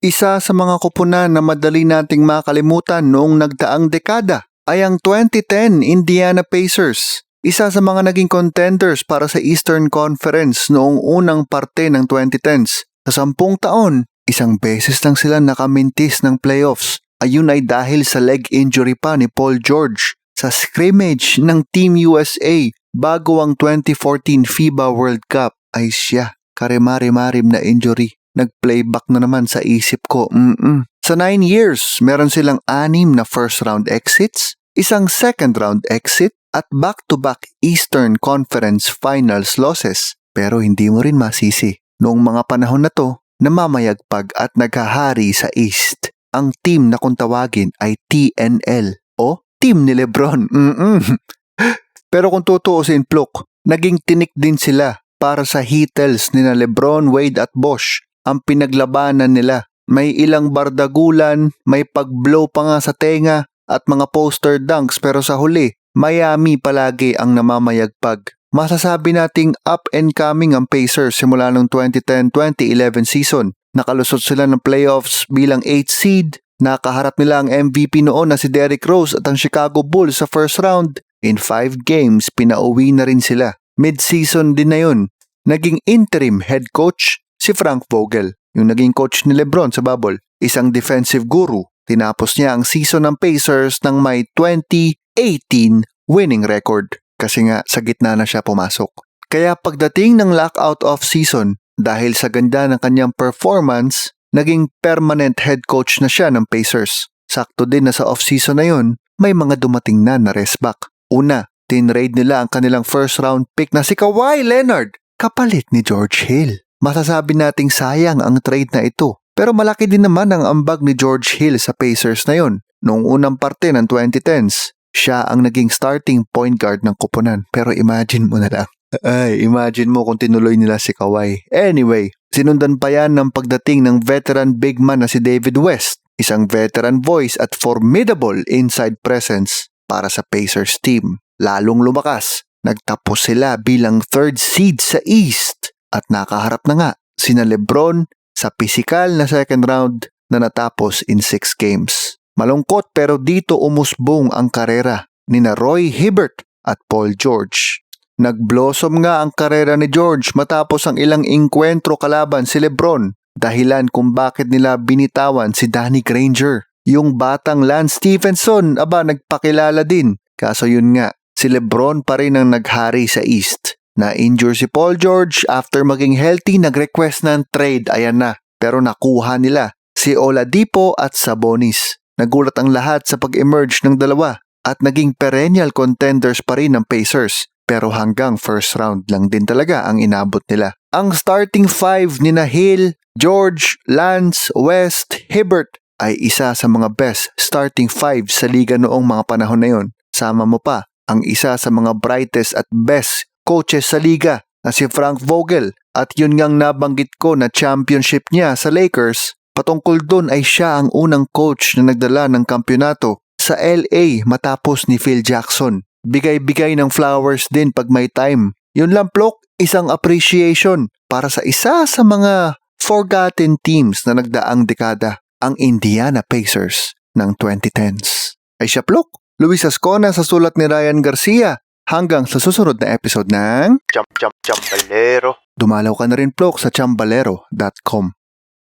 Isa sa mga kupunan na madali nating makalimutan noong nagdaang dekada ay ang 2010 Indiana Pacers. Isa sa mga naging contenders para sa Eastern Conference noong unang parte ng 2010s. Sa sampung taon, isang beses lang sila nakamintis ng playoffs. Ayun ay dahil sa leg injury pa ni Paul George sa scrimmage ng Team USA bago ang 2014 FIBA World Cup ay siya. Karimari-marim na injury. Nag-playback na naman sa isip ko. Mm-mm. Sa 9 years, meron silang anim na first round exits, isang second round exit, at back-to-back Eastern Conference Finals losses. Pero hindi mo rin masisi. Noong mga panahon na to, namamayagpag at naghahari sa East. Ang team na kung tawagin ay TNL o Team ni Lebron. Mm-mm. Pero kung tutuusin, Plok, naging tinik din sila para sa Heatles ni na Lebron, Wade at Bosch ang pinaglabanan nila. May ilang bardagulan, may pag-blow pa nga sa tenga at mga poster dunks pero sa huli, Miami palagi ang namamayagpag. Masasabi nating up and coming ang Pacers simula ng 2010-2011 season. Nakalusot sila ng playoffs bilang 8 seed. Nakaharap nila ang MVP noon na si Derrick Rose at ang Chicago Bulls sa first round. In 5 games, pinauwi na rin sila. Mid-season din na yun. Naging interim head coach si Frank Vogel, yung naging coach ni Lebron sa bubble. Isang defensive guru. Tinapos niya ang season ng Pacers ng may 2018 winning record kasi nga sa gitna na siya pumasok. Kaya pagdating ng lockout off season, dahil sa ganda ng kanyang performance, naging permanent head coach na siya ng Pacers. Sakto din na sa off-season na yun, may mga dumating na na rest back. Una, tinrade nila ang kanilang first round pick na si Kawhi Leonard, kapalit ni George Hill. Masasabi nating sayang ang trade na ito. Pero malaki din naman ang ambag ni George Hill sa Pacers na yon. Noong unang parte ng 2010s, siya ang naging starting point guard ng kupunan. Pero imagine mo na lang. Ay, imagine mo kung tinuloy nila si Kawhi. Anyway, sinundan pa yan ng pagdating ng veteran big man na si David West. Isang veteran voice at formidable inside presence para sa Pacers team. Lalong lumakas. Nagtapos sila bilang third seed sa East at nakaharap na nga sina Lebron sa physical na second round na natapos in 6 games. Malungkot pero dito umusbong ang karera ni na Roy Hibbert at Paul George. Nagblossom nga ang karera ni George matapos ang ilang inkwentro kalaban si Lebron dahilan kung bakit nila binitawan si Danny Granger. Yung batang Lance Stephenson aba nagpakilala din kaso yun nga si Lebron pa rin ang naghari sa East. Na-injure si Paul George after maging healthy nag-request ng trade ayan na pero nakuha nila si Oladipo at Sabonis. Nagulat ang lahat sa pag-emerge ng dalawa at naging perennial contenders pa rin ng Pacers pero hanggang first round lang din talaga ang inabot nila. Ang starting five ni na Hill, George, Lance, West, Hibbert ay isa sa mga best starting five sa liga noong mga panahon na yon. Sama mo pa ang isa sa mga brightest at best coaches sa liga na si Frank Vogel at yun ngang nabanggit ko na championship niya sa Lakers patungkol doon ay siya ang unang coach na nagdala ng kampyonato sa LA matapos ni Phil Jackson. Bigay-bigay ng flowers din pag may time. Yun lang plok, isang appreciation para sa isa sa mga forgotten teams na nagdaang dekada, ang Indiana Pacers ng 2010s. Ay siya plok, Luis Ascona sa sulat ni Ryan Garcia. Hanggang sa susunod na episode ng Jump, jump, jump, balero. Dumalaw ka na rin plok sa chambalero.com.